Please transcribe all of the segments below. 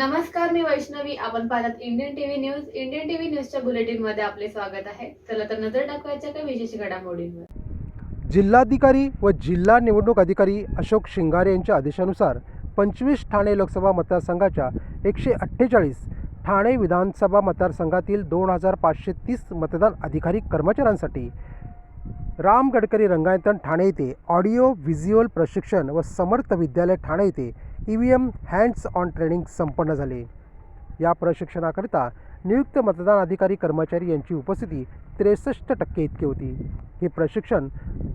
नमस्कार मी वैष्णवी. आपण पाहतात Indian TV news Indian TV न्यूजच्या बुलेटिनमध्ये आपले स्वागत आहे. चला तर नजर टाकवायच्या काही विशेष घडामोडींवर. जिल्हाधिकारी व जिल्हा निवडणूक अधिकारी अशोक शिंगारे यांच्या आदेशानुसार पंचवीस ठाणे लोकसभा मतदारसंघाच्या एकशे अठ्ठेचाळीस ठाणे विधानसभा मतदारसंघातील दोन हजार पाचशे तीस मतदान अधिकारी कर्मचाऱ्यांसाठी राम गडकरी रंगायतन ठाणे येथे ऑडिओ व्हिज्युअल प्रशिक्षण व समर्थ विद्यालय ठाणे येथे E V M hands on training संपन्न झाले. या प्रशिक्षणाकरिता नियुक्त मतदान अधिकारी कर्मचारी यांची उपस्थिती त्रेसष्ट टक्के इतकी होती. हे प्रशिक्षण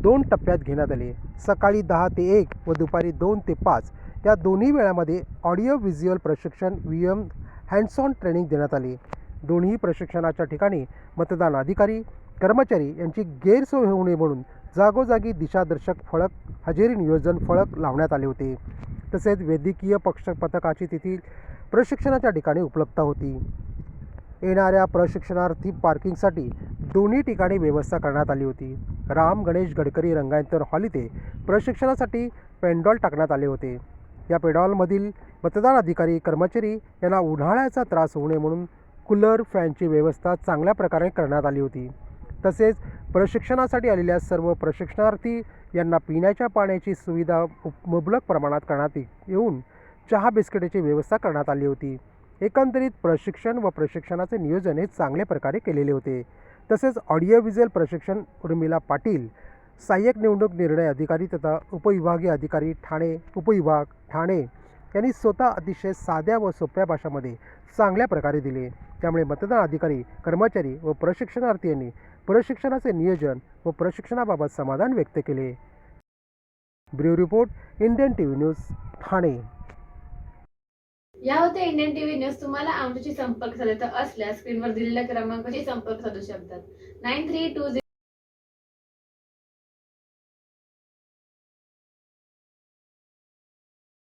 दोन टप्प्यात घेण्यात आले. सकाळी दहा ते एक व दुपारी दोन ते पाच या दोन्ही वेळामध्ये ऑडिओ व्हिज्युअल प्रशिक्षण V M hands on training देण्यात आले. दोन्ही प्रशिक्षणाच्या ठिकाणी मतदान अधिकारी कर्मचारी यांची गैरसोय होऊ नये म्हणून जागोजागी दिशादर्शक फळक हजेरी नियोजन फळक लावण्यात आले होते. तसेच वैद्यकीय पक्ष पथकाची तेथील प्रशिक्षणाच्या ठिकाणी उपलब्धता होती. येणाऱ्या प्रशिक्षणार्थी पार्किंगसाठी दोन्ही ठिकाणी व्यवस्था करण्यात आली होती. राम गणेश गडकरी रंगायंतर हॉल इथे प्रशिक्षणासाठी पेंडॉल टाकण्यात आले होते. या पेडॉलमधील मतदान अधिकारी कर्मचारी यांना उन्हाळ्याचा त्रास होऊ नये म्हणून कूलर फॅनची व्यवस्था चांगल्या प्रकारे करण्यात आली होती. तसेच प्रशिक्षणासाठी आलेल्या सर्व प्रशिक्षणार्थी यांना पिण्याच्या पाण्याची सुविधा मुबलक प्रमाणात करण्यात येऊन चहा बिस्किटाची व्यवस्था करण्यात आली होती. एकंदरीत प्रशिक्षण व प्रशिक्षणाचे नियोजन हे चांगल्या प्रकारे केलेले होते. तसेच ऑडिओ व्हिज्युअल प्रशिक्षण उर्मिला पाटील सहाय्यक निवडणूक निर्णय अधिकारी तथा उपविभागीय अधिकारी ठाणे उपविभाग ठाणे यांनी स्वतः अतिशय साध्या व सोप्या भाषामध्ये चांगल्या प्रकारे दिले. त्यामुळे मतदान अधिकारी कर्मचारी व प्रशिक्षणार्थी यांनी प्रशिक्षणाचे नियोजन व प्रशिक्षणाबाबत समाधान व्यक्त केले. Brief report Indian TV news Thane. या होत्या इंडियन टीव्ही न्यूज. तुम्हाला आमच्याशी संपर्क साधायचा असल्यास स्क्रीनवर दिलेल्या क्रमांकाशी संपर्क साधू शकतात. Nine three to